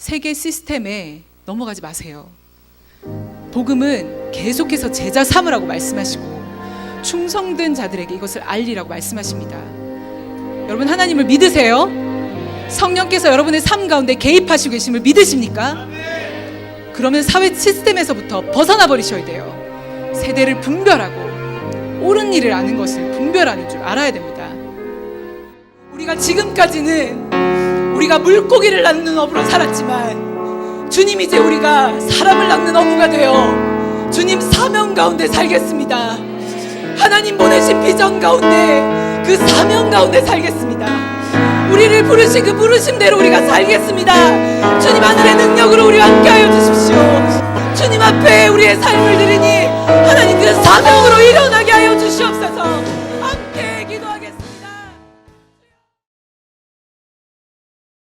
세계 시스템에 넘어가지 마세요. 복음은 계속해서 제자 삼으라고 말씀하시고 충성된 자들에게 이것을 알리라고 말씀하십니다. 여러분 하나님을 믿으세요? 성령께서 여러분의 삶 가운데 개입하시고 계심을 믿으십니까? 그러면 사회 시스템에서부터 벗어나 버리셔야 돼요. 세대를 분별하고 옳은 일을 아는 것을 분별하는 줄 알아야 됩니다. 우리가 지금까지는 우리가 물고기를 낳는 어부로 살았지만 주님 이제 우리가 사람을 낳는 어부가 되어 주님 사명 가운데 살겠습니다. 하나님 보내신 비전 가운데 그 사명 가운데 살겠습니다. 우리를 부르신 그 부르심대로 우리가 살겠습니다. 주님 하늘의 능력으로 우리와 함께하여 주십시오. 주님 앞에 우리의 삶을 드리니 하나님 그 사명으로 주시옵소서.